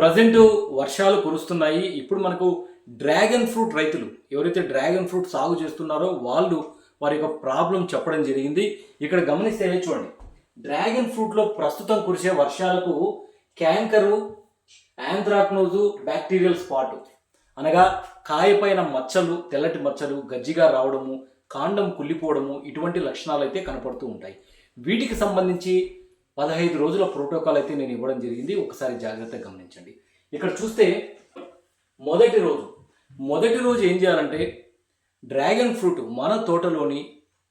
Present వర్షాలు కురుస్తున్నాయి. ఇప్పుడు మనకు డ్రాగన్ ఫ్రూట్ రైతులు ఎవరైతే డ్రాగన్ ఫ్రూట్ సాగు చేస్తున్నారో వాళ్ళు వారి యొక్క ప్రాబ్లం చెప్పడం జరిగింది. ఇక్కడ గమనిస్తే చూడండి. డ్రాగన్ ఫ్రూట్లో ప్రస్తుతం కురిసే వర్షాలకు క్యాంకరు యాంథ్రాక్నోజు బ్యాక్టీరియల్ స్పాట్ అనగా కాయపైన మచ్చలు తెల్లటి మచ్చలు గజ్జిగా రావడము కాండం కుళ్ళిపోవడము ఇటువంటి లక్షణాలు అయితే కనపడుతూ ఉంటాయి. వీటికి సంబంధించి పదహైదు రోజుల ప్రోటోకాల్ అయితే నేను ఇవ్వడం జరిగింది. ఒకసారి జాగ్రత్తగా గమనించండి. ఇక్కడ చూస్తే మొదటి రోజు మొదటి రోజు ఏం చేయాలంటే డ్రాగన్ ఫ్రూట్ మన తోటలోని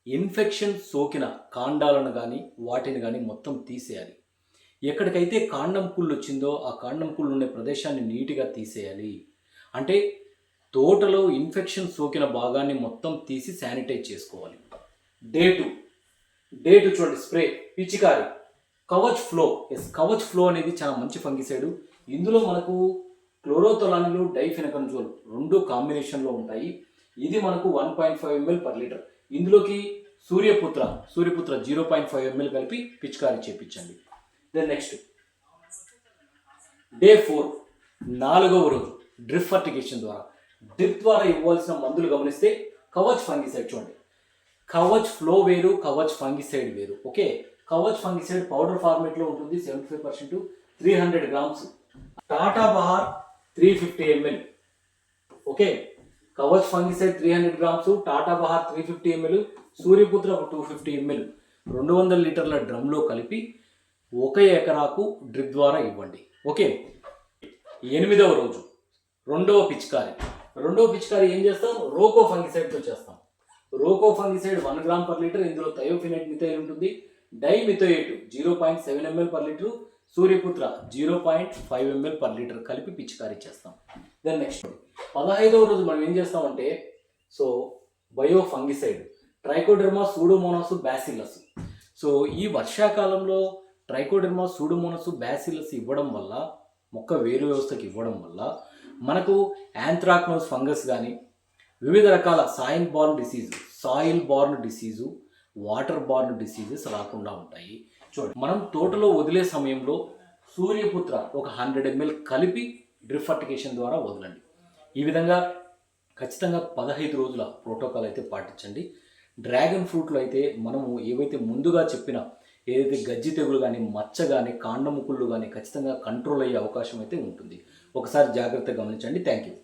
ఇన్ఫెక్షన్ సోకిన కాండాలను కానీ వాటిని కానీ మొత్తం తీసేయాలి. ఎక్కడికైతే కాండం కుళ్ళు వచ్చిందో ఆ కాండం కుళ్ళు ఉండే ప్రదేశాన్ని నీట్గా తీసేయాలి. అంటే తోటలో ఇన్ఫెక్షన్ సోకిన భాగాన్ని మొత్తం తీసి శానిటైజ్ చేసుకోవాలి. డే టు డే టు చూడండి స్ప్రే పిచికారి. Kavach flow. Yes Kavach flow అనేది చాలా మంచి ఫంగిసైడ్. ఇందులో మనకు క్లోరోతొలానిలు డైఫెనకన్జోల్ రెండు కాంబినేషన్లో ఉంటాయి. ఇది మనకు one point five ml per litre ఇందులోకి Suryaputra Suryaputra zero point five ml కలిపి పిచికారి చేపించండి. దెన్ నెక్స్ట్ డే ఫోర్ నాలుగవ రోజు డ్రిప్ ఫర్టిగేషన్ ద్వారా. డ్రిప్ ద్వారా ఇవ్వాల్సిన మందులు గమనిస్తే కవచ్ ఫంగిసైడ్ చూడండి. కవచ్ ఫ్లో వేరు కవచ్ ఫంగిసైడ్ వేరు. ఓకే కవచ్ ఫంగిసైడ్ పౌడర్ ఫార్మేట్లో ఉంటుంది seventy five percent three hundred grams. Tata Bahar three fifty ml okay? Kavach fungicide three hundred grams Tata Bahar three fifty ml Suryaputra ఒక టూ ఫిఫ్టీ ఎంఎల్ రెండు వందల లీటర్ల డ్రమ్లో కలిపి ఒక ఎకరాకు డ్రిప్ ద్వారా ఇవ్వండి. ఓకే? ఎనిమిదవ రోజు రెండవ పిచికారి. రెండవ పిచికారి ఏం చేస్తాం? రోకో ఫంగిసైడ్తో చేస్తాం. Roko fungicide one gram per litre ఇందులో థయోఫినైట్ మిథైల్ ఉంటుంది. Dimethoate zero point seven ml per litre Suryaputra zero point five ml per litre కలిపి పిచికారీ చేస్తాం. దెన్ నెక్స్ట్ పదహైదవ రోజు మనం ఏం చేస్తామంటే so bio fungicide trichoderma pseudomonas bacillus. So ఈ వర్షాకాలంలో ట్రైకోడెర్మా సూడోమోనాసు బ్యాసిల్లస్ ఇవ్వడం వల్ల మొక్క వేరు వ్యవస్థకి ఇవ్వడం వల్ల మనకు యాంథ్రాక్నోస్ ఫంగస్ కానీ వివిధ రకాల soil borne disease soil borne disease water borne diseases రాకుండా ఉంటాయి. చూడండి మనం తోటలో వదిలే సమయంలో సూర్యపుత్ర ఒక హండ్రెడ్ ఎంఎల్ కలిపి డ్రిఫర్టికేషన్ ద్వారా వదలండి. ఈ విధంగా ఖచ్చితంగా పదహైదు రోజుల ప్రోటోకాల్ అయితే పాటించండి. డ్రాగన్ ఫ్రూట్లో అయితే మనము ఏవైతే ముందుగా చెప్పిన ఏదైతే గజ్జి తెగులు కానీ మచ్చ కానీ కాండముకుళ్ళు కానీ ఖచ్చితంగా కంట్రోల్ అయ్యే అవకాశం అయితే ఉంటుంది. ఒకసారి జాగ్రత్తగా గమనించండి. Thank you.